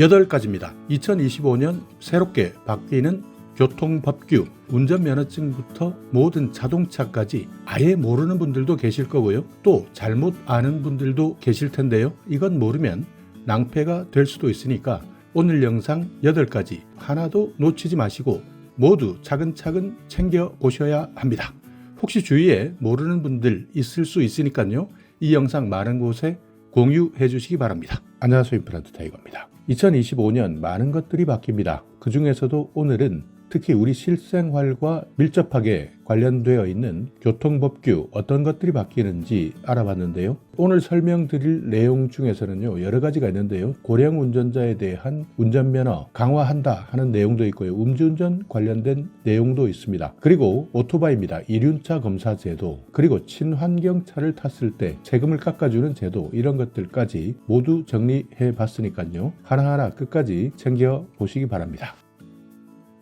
8가지입니다. 2025년 새롭게 바뀌는 교통법규, 운전면허증부터 모든 자동차까지 아예 모르는 분들도 계실 거고요. 또 잘못 아는 분들도 계실 텐데요. 이건 모르면 낭패가 될 수도 있으니까 오늘 영상 8가지 하나도 놓치지 마시고 모두 차근차근 챙겨 보셔야 합니다. 혹시 주위에 모르는 분들 있을 수 있으니까요. 이 영상 많은 곳에 공유해 주시기 바랍니다. 안녕하세요. 임플란트 타이거입니다. 2025년 많은 것들이 바뀝니다. 그 중에서도 오늘은 특히 우리 실생활과 밀접하게 관련되어 있는 교통법규 어떤 것들이 바뀌는지 알아봤는데요. 오늘 설명드릴 내용 중에서는요, 여러 가지가 있는데요. 고령 운전자에 대한 운전면허 강화한다 하는 내용도 있고요. 음주운전 관련된 내용도 있습니다. 그리고 오토바이입니다. 이륜차 검사 제도, 그리고 친환경차를 탔을 때 세금을 깎아주는 제도, 이런 것들까지 모두 정리해 봤으니까요. 하나하나 끝까지 챙겨 보시기 바랍니다.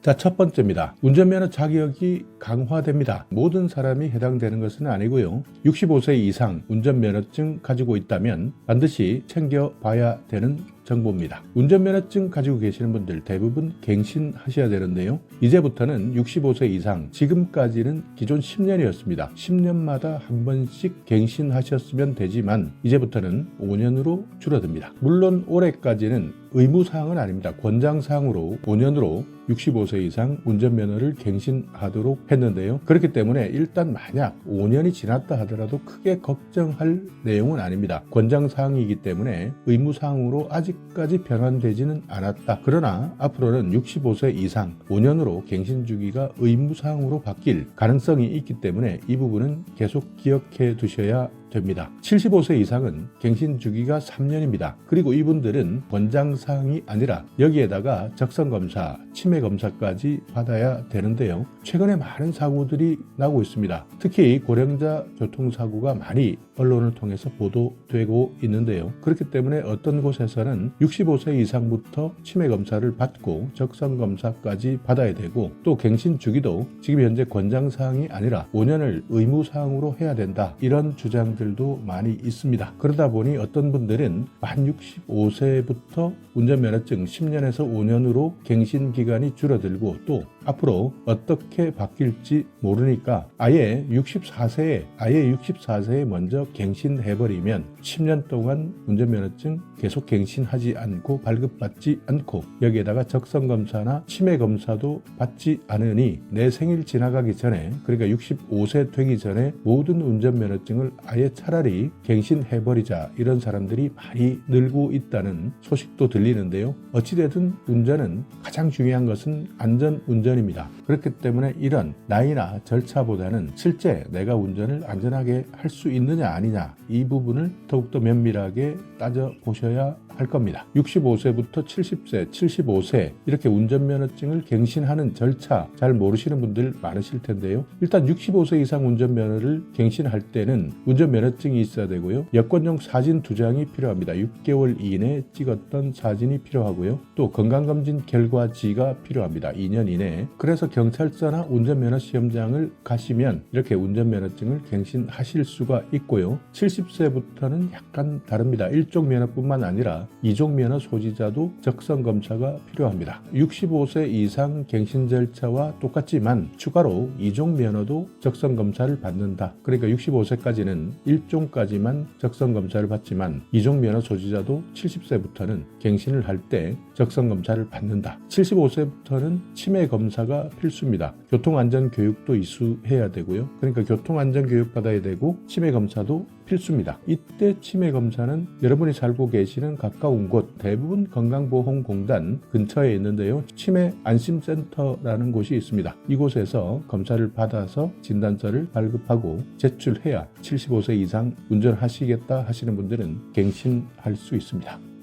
자, 첫 번째입니다. 운전면허 자격이 강화됩니다. 모든 사람이 해당되는 것은 아니고요. 65세 이상 운전면허증 가지고 있다면 반드시 챙겨봐야 되는 정보입니다. 운전면허증 가지고 계시는 분들 대부분 갱신하셔야 되는데요. 이제부터는 65세 이상, 지금까지는 기존 10년이었습니다. 10년마다 한 번씩 갱신하셨으면 되지만 이제부터는 5년으로 줄어듭니다. 물론 올해까지는 의무사항은 아닙니다. 권장사항으로 5년으로 65세 이상 운전면허를 갱신하도록 했는데요. 그렇기 때문에 일단 만약 5년이 지났다 하더라도 크게 걱정할 내용은 아닙니다. 권장사항이기 때문에 의무사항으로 아직 까지 변환되지는 않았다. 그러나 앞으로는 65세 이상 5년으로 갱신 주기가 의무사항으로 바뀔 가능성이 있기 때문에 이 부분은 계속 기억해 두셔야 됩니다. 75세 이상은 갱신 주기가 3년입니다. 그리고 이분들은 권장사항이 아니라 여기에다가 적성검사, 치매검사까지 받아야 되는데요. 최근에 많은 사고들이 나고 있습니다. 특히 고령자 교통사고가 많이 언론을 통해서 보도되고 있는데요. 그렇기 때문에 어떤 곳에서는 65세 이상부터 치매검사를 받고 적성검사까지 받아야 되고 또 갱신 주기도 지금 현재 권장사항이 아니라 5년을 의무사항으로 해야 된다. 이런 주장 들도 많이 있습니다. 그러다 보니 어떤 분들은 만 65세부터 운전면허증 10년에서 5년으로 갱신 기간이 줄어들고 또 앞으로 어떻게 바뀔지 모르니까 아예 64세에 아예 64세에 먼저 갱신해버리면 10년 동안 운전면허증 계속 갱신하지 않고 발급받지 않고 여기에다가 적성검사나 치매검사도 받지 않으니 내 생일 지나가기 전에 그러니까 65세 되기 전에 모든 운전면허증을 아예 차라리 갱신해버리자 이런 사람들이 많이 늘고 있다는 소식도 들리는데요. 어찌되든 운전은 가장 중요한 것은 안전 운전 입니다. 그렇기 때문에 이런 나이나 절차보다는 실제 내가 운전을 안전하게 할 수 있느냐 아니냐 이 부분을 더욱더 면밀하게 따져 보셔야 할 겁니다. 65세부터 70세, 75세 이렇게 운전면허증을 갱신하는 절차 잘 모르시는 분들 많으실 텐데요. 일단 65세 이상 운전면허를 갱신할 때는 운전면허증이 있어야 되고요. 여권용 사진 두 장이 필요합니다. 6개월 이내 찍었던 사진이 필요하고요. 또 건강검진 결과지가 필요합니다. 2년 이내에. 그래서 경찰서나 운전면허 시험장을 가시면 이렇게 운전면허증을 갱신하실 수가 있고요. 70세부터는 약간 다릅니다. 일종 면허뿐만 아니라 이종 면허 소지자도 적성 검사가 필요합니다. 65세 이상 갱신 절차와 똑같지만 추가로 이종 면허도 적성 검사를 받는다. 그러니까 65세까지는 1종까지만 적성 검사를 받지만 이종 면허 소지자도 70세부터는 갱신을 할 때 적성 검사를 받는다. 75세부터는 치매 검사 가 필수입니다. 교통안전 교육도 이수해야 되고요. 그러니까 교통안전 교육 받아야 되고 치매 검사도 필수입니다. 이때 치매 검사는 여러분이 살고 계시는 가까운 곳 대부분 건강보험공단 근처에 있는데요. 치매 안심센터라는 곳이 있습니다. 이곳에서 검사를 받아서 진단서를 발급하고 제출해야 75세 이상 운전하시겠다 하시는 분들은 갱신할 수 있습니다.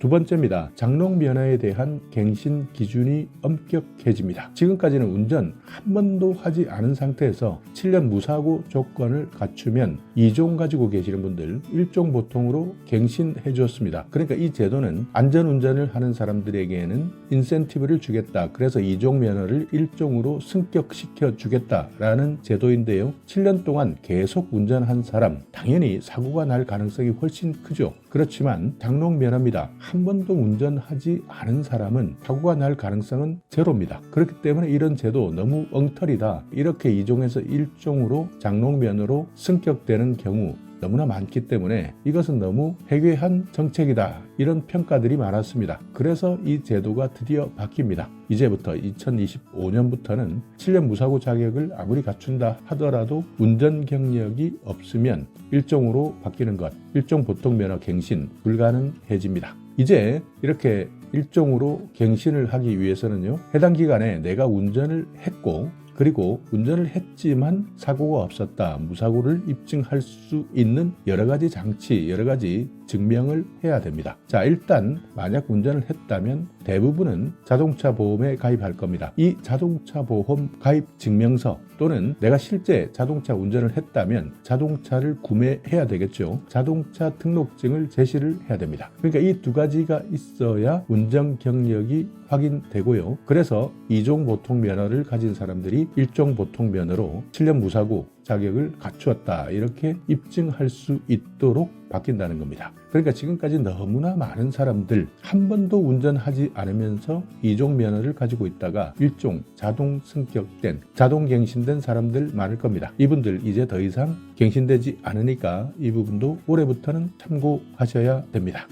두 번째입니다. 장롱 면허에 대한 갱신 기준이 엄격해집니다. 지금까지는 운전 한 번도 하지 않은 상태에서 7년 무사고 조건을 갖추면 2종 가지고 계시는 분들 1종 보통으로 갱신해 주었습니다. 그러니까 이 제도는 안전 운전을 하는 사람들에게는 인센티브를 주겠다. 그래서 2종 면허를 1종으로 승격시켜 주겠다라는 제도인데요. 7년 동안 계속 운전한 사람 당연히 사고가 날 가능성이 훨씬 크죠. 그렇지만 장롱 면허입니다. 한 번도 운전하지 않은 사람은 사고가 날 가능성은 제로입니다. 그렇기 때문에 이런 제도 너무 엉터리다. 이렇게 2종에서 1종으로 장롱 면허로 승격되는 경우 너무나 많기 때문에 이것은 너무 해괴한 정책이다. 이런 평가들이 많았습니다. 그래서 이 제도가 드디어 바뀝니다. 이제부터 2025년부터는 7년 무사고 자격을 아무리 갖춘다 하더라도 운전 경력이 없으면 일종으로 바뀌는 것, 일종 보통 면허 갱신 불가능해집니다. 이제 이렇게 일종으로 갱신을 하기 위해서는요, 해당 기간에 내가 운전을 했고 그리고 운전을 했지만 사고가 없었다. 무사고를 입증할 수 있는 여러 가지 장치, 여러 가지 증명을 해야 됩니다. 자, 일단 만약 운전을 했다면 대부분은 자동차 보험에 가입할 겁니다. 이 자동차 보험 가입 증명서 또는 내가 실제 자동차 운전을 했다면 자동차를 구매해야 되겠죠. 자동차 등록증을 제시를 해야 됩니다. 그러니까 이 두 가지가 있어야 운전 경력이 확인되고요. 그래서 이종 보통 면허를 가진 사람들이 일종 보통 면허로 7년 무사고 자격을 갖추었다. 이렇게 입증할 수 있도록 바뀐다는 겁니다. 그러니까 지금까지 너무나 많은 사람들 한 번도 운전하지 않으면서 이종 면허를 가지고 있다가 일종 자동 승격된 자동 갱신된 사람들 많을 겁니다. 이분들 이제 더 이상 갱신되지 않으니까 이 부분도 올해부터는 참고하셔야 됩니다.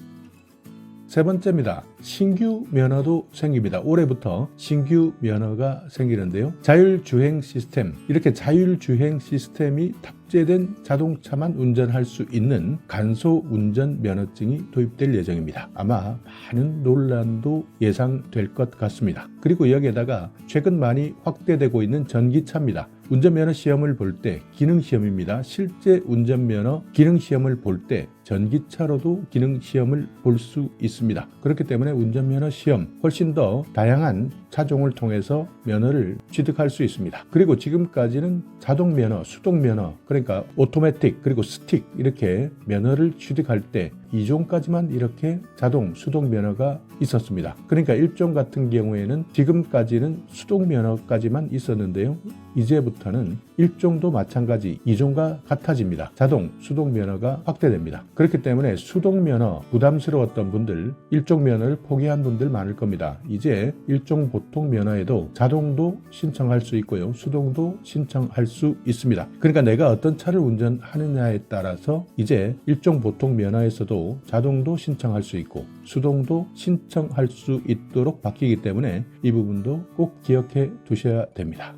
세 번째입니다. 신규 면허도 생깁니다. 올해부터 신규 면허가 생기는데요. 자율주행 시스템. 이렇게 자율주행 시스템이 탑재된 자동차만 운전할 수 있는 간소 운전 면허증이 도입될 예정입니다. 아마 많은 논란도 예상될 것 같습니다. 그리고 여기에다가 최근 많이 확대되고 있는 전기차입니다. 운전면허 시험을 볼 때 기능 시험입니다. 실제 운전면허 기능 시험을 볼때 전기차로도 기능 시험을 볼 수 있습니다. 그렇기 때문에 운전면허 시험 훨씬 더 다양한 차종을 통해서 면허를 취득할 수 있습니다. 그리고 지금까지는 자동 면허, 수동 면허, 그러니까 오토매틱 그리고 스틱 이렇게 면허를 취득할 때 2종까지만 이렇게 자동, 수동 면허가 있었습니다. 그러니까 1종 같은 경우에는 지금까지는 수동 면허까지만 있었는데요. 이제부터는 1종도 마찬가지 2종과 같아집니다. 자동, 수동 면허가 확대됩니다. 그렇기 때문에 수동 면허 부담스러웠던 분들, 1종 면허를 포기한 분들 많을 겁니다. 이제 1종 보통 면허에도 자동도 신청할 수 있고요. 수동도 신청할 수 있습니다. 그러니까 내가 어떤 차를 운전하느냐에 따라서 이제 1종 보통 면허에서도 자동도 신청할 수 있고 수동도 신청할 수 있도록 바뀌기 때문에 이 부분도 꼭 기억해 두셔야 됩니다.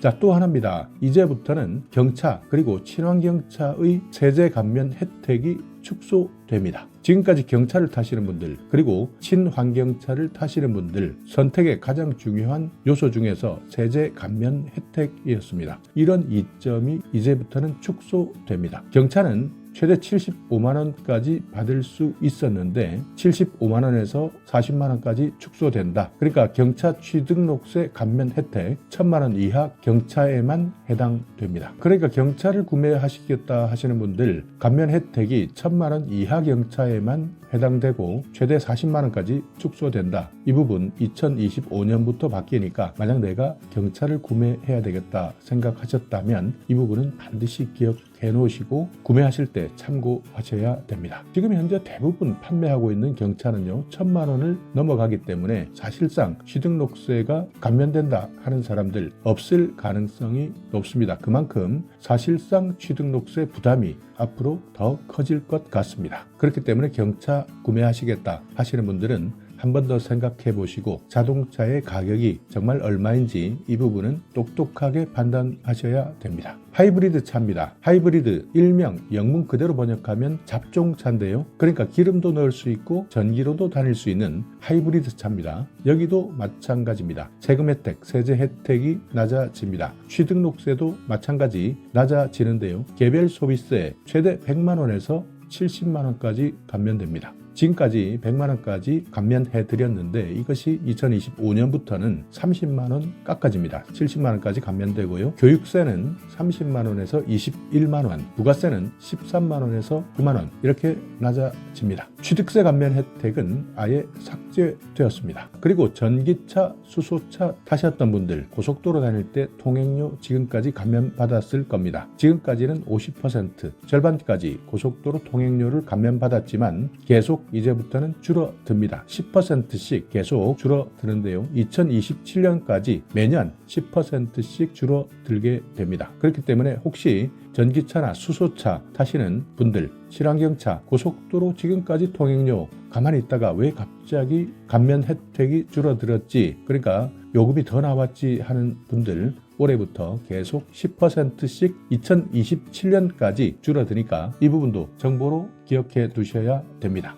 자, 또 하나입니다. 이제부터는 경차 그리고 친환경차의 세제 감면 혜택이 축소됩니다. 지금까지 경차를 타시는 분들 그리고 친환경차를 타시는 분들 선택의 가장 중요한 요소 중에서 세제 감면 혜택이었습니다. 이런 이점이 이제부터는 축소됩니다. 경차는 최대 75만 원까지 받을 수 있었는데 75만 원에서 40만 원까지 축소된다. 그러니까 경차 취등록세 감면 혜택 1000만 원 이하 경차에만 해당됩니다. 그러니까 경차를 구매하시겠다 하시는 분들 감면 혜택이 1000만 원 이하 경차에만 해당되고 최대 40만 원까지 축소된다. 이 부분 2025년부터 바뀌니까 만약 내가 경차를 구매해야 되겠다 생각하셨다면 이 부분은 반드시 기억 해 놓으시고 구매하실 때 참고하셔야 됩니다. 지금 현재 대부분 판매하고 있는 경차는요, 천만 원을 넘어가기 때문에 사실상 취등록세가 감면된다 하는 사람들 없을 가능성이 높습니다. 그만큼 사실상 취등록세 부담이 앞으로 더 커질 것 같습니다. 그렇기 때문에 경차 구매하시겠다 하시는 분들은 한 번 더 생각해 보시고 자동차의 가격이 정말 얼마인지 이 부분은 똑똑하게 판단하셔야 됩니다. 하이브리드 차입니다. 하이브리드 일명 영문 그대로 번역하면 잡종차인데요. 그러니까 기름도 넣을 수 있고 전기로도 다닐 수 있는 하이브리드 차입니다. 여기도 마찬가지입니다. 세금 혜택, 세제 혜택이 낮아집니다. 취등록세도 마찬가지 낮아지는데요. 개별 소비세 최대 100만 원에서 70만 원까지 감면됩니다. 지금까지 100만 원까지 감면해 드렸는데 이것이 2025년부터는 30만 원 깎아집니다. 70만 원까지 감면되고요. 교육세는 30만 원에서 21만 원, 부가세는 13만 원에서 9만 원 이렇게 낮아집니다. 취득세 감면 혜택은 아예 삭 삭제되었습니다. 그리고 전기차, 수소차 타셨던 분들 고속도로 다닐 때 통행료 지금까지 감면받았을 겁니다. 지금까지는 50% 절반까지 고속도로 통행료를 감면받았지만 계속 이제부터는 줄어듭니다. 10%씩 계속 줄어드는데요. 2027년까지 매년 10%씩 줄어들게 됩니다. 그렇기 때문에 혹시 전기차나 수소차 타시는 분들, 친환경차, 고속도로 지금까지 통행료 가만히 있다가 왜 갑자기 감면 혜택이 줄어들었지? 그러니까 요금이 더 나왔지 하는 분들 올해부터 계속 10%씩 2027년까지 줄어드니까 이 부분도 정보로 기억해 두셔야 됩니다.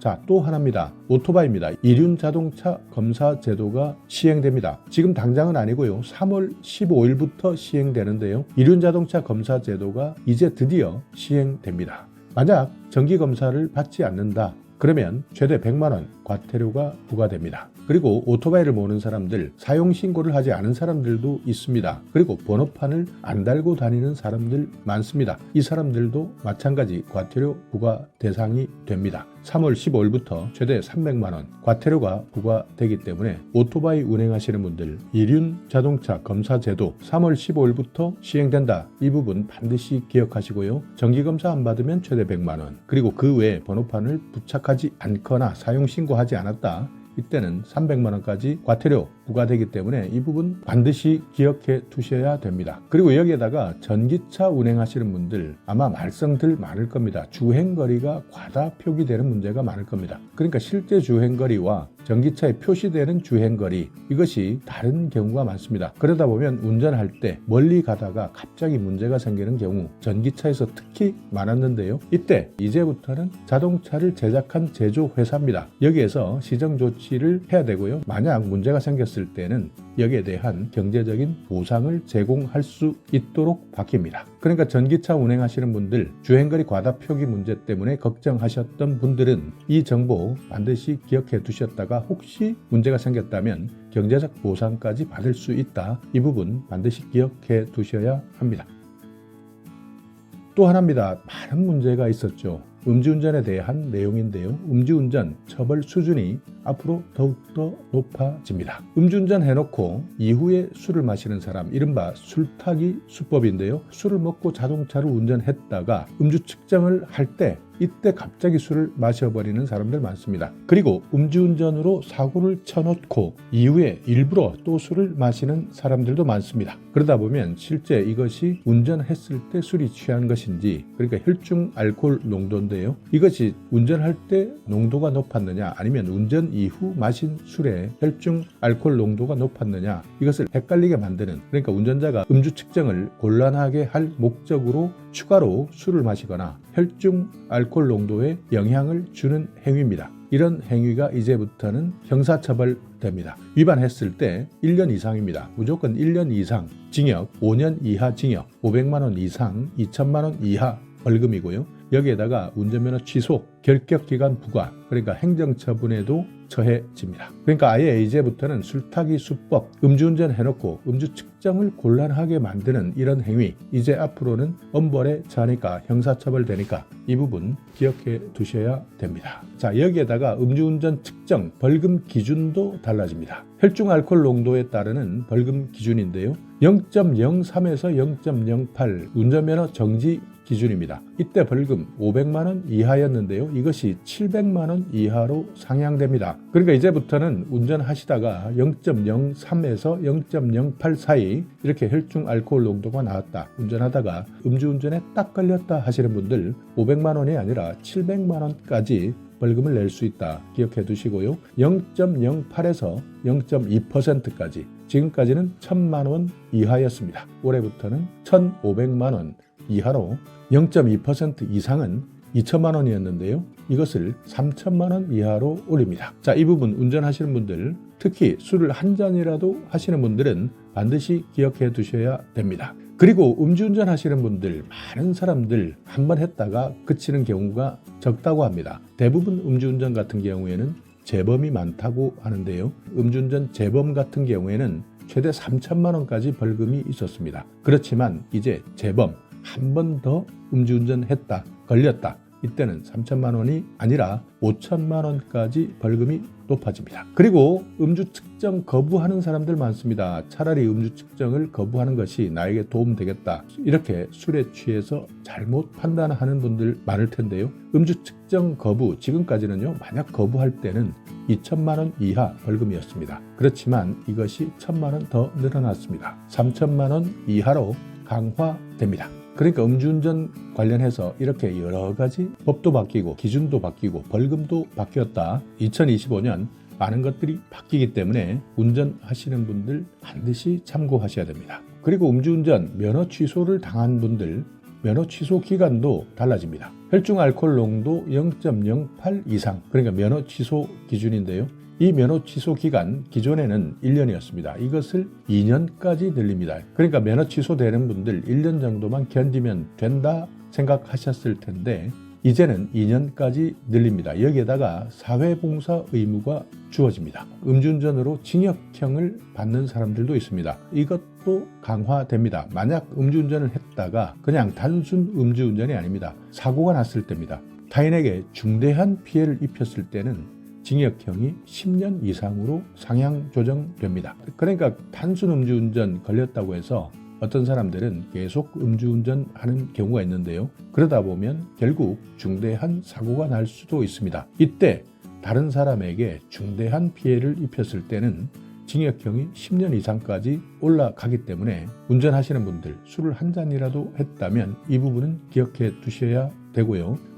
자, 또 하나입니다. 오토바이입니다. 이륜 자동차 검사 제도가 시행됩니다. 지금 당장은 아니고요. 3월 15일부터 시행되는데요. 이륜 자동차 검사 제도가 이제 드디어 시행됩니다. 만약 정기 검사를 받지 않는다. 그러면 최대 100만 원 과태료가 부과됩니다. 그리고 오토바이를 모는 사람들, 사용 신고를 하지 않은 사람들도 있습니다. 그리고 번호판을 안 달고 다니는 사람들 많습니다. 이 사람들도 마찬가지 과태료 부과 대상이 됩니다. 3월 15일부터 최대 300만 원 과태료가 부과되기 때문에 오토바이 운행하시는 분들 이륜 자동차 검사 제도 3월 15일부터 시행된다. 이 부분 반드시 기억하시고요. 정기 검사 안 받으면 최대 100만 원. 그리고 그 외에 번호판을 부착하지 않거나 사용 신고하지 않았다. 이때는 300만 원까지 과태료 부과되기 때문에 이 부분 반드시 기억해 두셔야 됩니다. 그리고 여기에다가 전기차 운행하시는 분들 아마 말썽들 많을 겁니다. 주행거리가 과다 표기되는 문제가 많을 겁니다. 그러니까 실제 주행거리와 전기차에 표시되는 주행거리 이것이 다른 경우가 많습니다. 그러다 보면 운전할 때 멀리 가다가 갑자기 문제가 생기는 경우 전기차에서 특히 많았는데요. 이때 이제부터는 자동차를 제작한 제조 회사입니다. 여기에서 시정 조치를 해야 되고요. 만약 문제가 생겼을 때는 여기에 대한 경제적인 보상을 제공할 수 있도록 바뀝니다. 그러니까 전기차 운행하시는 분들 주행거리 과다 표기 문제 때문에 걱정하셨던 분들은 이 정보 반드시 기억해 두셨다가 혹시 문제가 생겼다면 경제적 보상까지 받을 수 있다. 이 부분 반드시 기억해 두셔야 합니다. 또 하나입니다. 많은 문제가 있었죠. 음주운전에 대한 내용인데요. 음주운전 처벌 수준이 앞으로 더욱더 높아집니다. 음주운전 해놓고 이후에 술을 마시는 사람, 이른바 술타기 수법인데요. 술을 먹고 자동차를 운전했다가 음주 측정을 할때 이때 갑자기 술을 마셔버리는 사람들 많습니다. 그리고 음주운전으로 사고를 쳐놓고 이후에 일부러 또 술을 마시는 사람들도 많습니다. 그러다 보면 실제 이것이 운전했을 때 술이 취한 것인지 그러니까 혈중 알코올 농도인데요. 이것이 운전할 때 농도가 높았느냐 아니면 운전 이후 마신 술의 혈중 알코올 농도가 높았느냐 이것을 헷갈리게 만드는 그러니까 운전자가 음주 측정을 곤란하게 할 목적으로 추가로 술을 마시거나 혈중 알코올 농도에 영향을 주는 행위입니다. 이런 행위가 이제부터는 형사처벌됩니다. 위반했을 때 1년 이상입니다. 무조건 1년 이상 징역, 5년 이하 징역, 500만 원 이상 2천만 원 이하 벌금이고요. 여기에다가 운전면허 취소, 결격기간 부과, 그러니까 행정처분에도 처해집니다. 그러니까 아예 이제부터는 술타기 수법, 음주운전 해놓고 음주 측 정을 곤란하게 만드는 이런 행위, 이제 앞으로는 엄벌에 처하니까 형사처벌 되니까 이 부분 기억해 두셔야 됩니다. 자, 여기에다가 음주운전 측정, 벌금 기준도 달라집니다. 혈중 알코올 농도에 따르는 벌금 기준인데요. 0.03에서 0.08 운전면허 정지 기준입니다. 이때 벌금 500만 원 이하였는데요. 이것이 700만 원 이하로 상향됩니다. 그러니까 이제부터는 운전하시다가 0.03에서 0.08 사이 이렇게 혈중 알코올 농도가 나왔다. 운전하다가 음주운전에 딱 걸렸다 하시는 분들 500만 원이 아니라 700만 원까지 벌금을 낼 수 있다. 기억해 두시고요. 0.08에서 0.2%까지 지금까지는 1000만 원 이하였습니다. 올해부터는 1,500만 원 이하로 0.2% 이상은 2천만 원이었는데요. 이것을 3천만 원 이하로 올립니다. 자, 이 부분 운전하시는 분들, 특히 술을 한 잔이라도 하시는 분들은 반드시 기억해 두셔야 됩니다. 그리고 음주운전 하시는 분들, 많은 사람들 한 번 했다가 그치는 경우가 적다고 합니다. 대부분 음주운전 같은 경우에는 재범이 많다고 하는데요. 음주운전 재범 같은 경우에는 최대 3천만 원까지 벌금이 있었습니다. 그렇지만 이제 재범 한 번 더 음주운전 했다, 걸렸다. 이때는 3천만 원이 아니라 5천만 원까지 벌금이 높아집니다. 그리고 음주 측정 거부하는 사람들 많습니다. 차라리 음주 측정을 거부하는 것이 나에게 도움 되겠다. 이렇게 술에 취해서 잘못 판단하는 분들 많을 텐데요. 음주 측정 거부 지금까지는요. 만약 거부할 때는 2천만 원 이하 벌금이었습니다. 그렇지만 이것이 1천만 원 더 늘어났습니다. 3천만 원 이하로 강화됩니다. 그러니까 음주운전 관련해서 이렇게 여러 가지 법도 바뀌고 기준도 바뀌고 벌금도 바뀌었다. 2025년 많은 것들이 바뀌기 때문에 운전하시는 분들 반드시 참고하셔야 됩니다. 그리고 음주운전 면허 취소를 당한 분들 면허 취소 기간도 달라집니다. 혈중 알코올 농도 0.08 이상 그러니까 면허 취소 기준인데요. 이 면허 취소 기간 기존에는 1년이었습니다. 이것을 2년까지 늘립니다. 그러니까 면허 취소되는 분들 1년 정도만 견디면 된다 생각하셨을 텐데 이제는 2년까지 늘립니다. 여기에다가 사회봉사 의무가 주어집니다. 음주운전으로 징역형을 받는 사람들도 있습니다. 이것도 강화됩니다. 만약 음주운전을 했다가 그냥 단순 음주운전이 아닙니다. 사고가 났을 때입니다. 타인에게 중대한 피해를 입혔을 때는 징역형이 10년 이상으로 상향 조정됩니다. 그러니까 단순 음주운전 걸렸다고 해서 어떤 사람들은 계속 음주운전 하는 경우가 있는데요. 그러다 보면 결국 중대한 사고가 날 수도 있습니다. 이때 다른 사람에게 중대한 피해를 입혔을 때는 징역형이 10년 이상까지 올라가기 때문에 운전하시는 분들 술을 한 잔이라도 했다면 이 부분은 기억해 두셔야 되고요.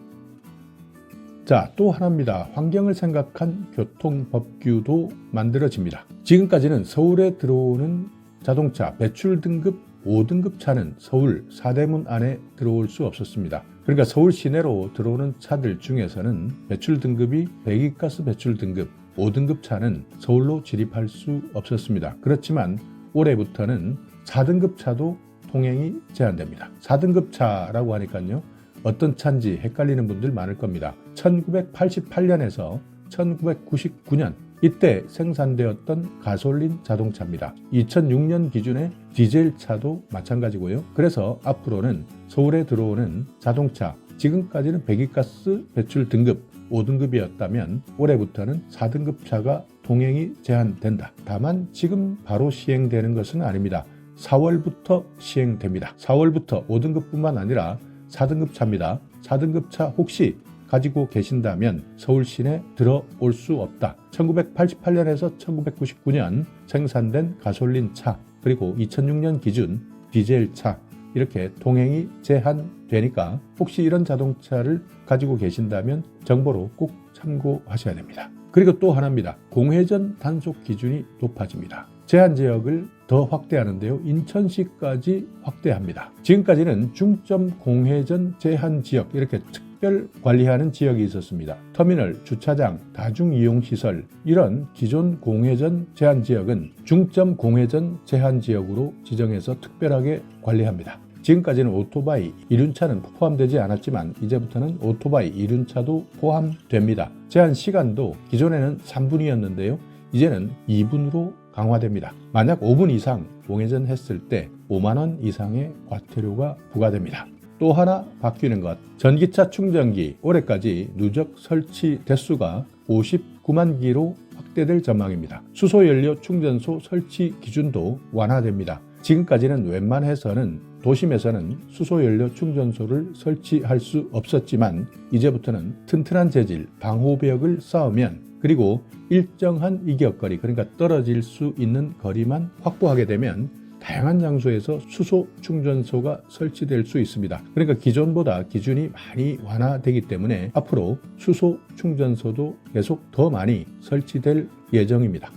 자, 또 하나입니다. 환경을 생각한 교통법규도 만들어집니다. 지금까지는 서울에 들어오는 자동차 배출 등급 5등급 차는 서울 사대문 안에 들어올 수 없었습니다. 그러니까 서울 시내로 들어오는 차들 중에서는 배출 등급이 배기가스 배출 등급 5등급 차는 서울로 진입할 수 없었습니다. 그렇지만 올해부터는 4등급 차도 통행이 제한됩니다. 4등급 차라고 하니까요. 어떤 차인지 헷갈리는 분들 많을 겁니다. 1988년에서 1999년 이때 생산되었던 가솔린 자동차입니다. 2006년 기준의 디젤 차도 마찬가지고요. 그래서 앞으로는 서울에 들어오는 자동차 지금까지는 배기가스 배출 등급 5등급이었다면 올해부터는 4등급 차가 동행이 제한된다. 다만 지금 바로 시행되는 것은 아닙니다. 4월부터 시행됩니다. 4월부터 5등급뿐만 아니라 4등급 차입니다. 4등급 차 혹시 가지고 계신다면 서울 시내 들어올 수 없다. 1988년에서 1999년 생산된 가솔린 차 그리고 2006년 기준 디젤 차 이렇게 동행이 제한되니까 혹시 이런 자동차를 가지고 계신다면 정보로 꼭 참고하셔야 됩니다. 그리고 또 하나입니다. 공회전 단속 기준이 높아집니다. 제한 지역을 더 확대하는데요. 인천시까지 확대합니다. 지금까지는 중점 공회전 제한 지역 이렇게 특별 관리하는 지역이 있었습니다. 터미널, 주차장, 다중이용시설 이런 기존 공회전 제한 지역은 중점 공회전 제한 지역으로 지정해서 특별하게 관리합니다. 지금까지는 오토바이, 이륜차는 포함되지 않았지만 이제부터는 오토바이, 이륜차도 포함됩니다. 제한 시간도 기존에는 3분이었는데요. 이제는 2분으로 강화됩니다. 만약 5분 이상 공회전 했을 때 5만 원 이상의 과태료가 부과됩니다. 또 하나 바뀌는 것. 전기차 충전기 올해까지 누적 설치 대수가 59만 기로 확대될 전망입니다. 수소연료 충전소 설치 기준도 완화됩니다. 지금까지는 웬만해서는 도심에서는 수소연료 충전소를 설치할 수 없었지만 이제부터는 튼튼한 재질, 방호벽을 쌓으면 그리고 일정한 이격거리 그러니까 떨어질 수 있는 거리만 확보하게 되면 다양한 장소에서 수소 충전소가 설치될 수 있습니다. 그러니까 기존보다 기준이 많이 완화되기 때문에 앞으로 수소 충전소도 계속 더 많이 설치될 예정입니다.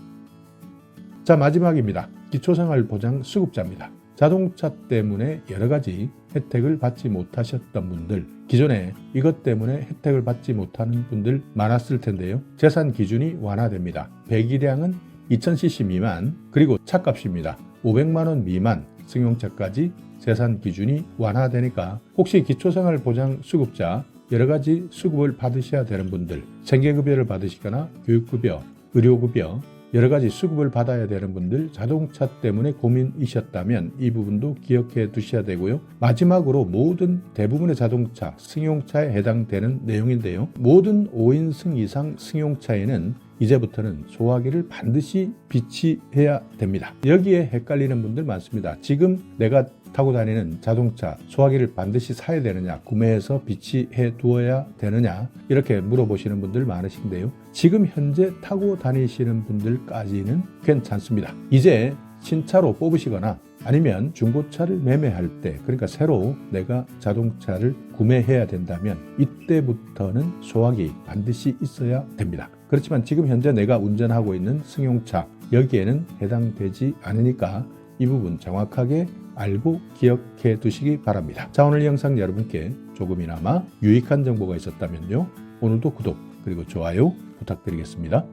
자, 마지막입니다. 기초생활보장 수급자입니다. 자동차 때문에 여러 가지 혜택을 받지 못하셨던 분들, 기존에 이것 때문에 혜택을 받지 못하는 분들 많았을 텐데요. 재산 기준이 완화됩니다. 배기량은 2000cc 미만, 그리고 차값입니다. 500만원 미만 승용차까지 재산 기준이 완화되니까 혹시 기초생활보장 수급자 여러 가지 수급을 받으셔야 되는 분들, 생계급여를 받으시거나 교육급여, 의료급여, 여러 가지 수급을 받아야 되는 분들 자동차 때문에 고민이셨다면 이 부분도 기억해 두셔야 되고요. 마지막으로 모든 대부분의 자동차 승용차에 해당되는 내용인데요. 모든 5인승 이상 승용차에는 이제부터는 소화기를 반드시 비치해야 됩니다. 여기에 헷갈리는 분들 많습니다. 지금 내가 타고 다니는 자동차 소화기를 반드시 사야 되느냐, 구매해서 비치해 두어야 되느냐, 이렇게 물어보시는 분들 많으신데요. 지금 현재 타고 다니시는 분들까지는 괜찮습니다. 이제 신차로 뽑으시거나 아니면 중고차를 매매할 때, 그러니까 새로 내가 자동차를 구매해야 된다면 이때부터는 소화기 반드시 있어야 됩니다. 그렇지만 지금 현재 내가 운전하고 있는 승용차, 여기에는 해당되지 않으니까 이 부분 정확하게 알고 기억해 두시기 바랍니다. 자, 오늘 영상 여러분께 조금이나마 유익한 정보가 있었다면요. 오늘도 구독 그리고 좋아요 부탁드리겠습니다.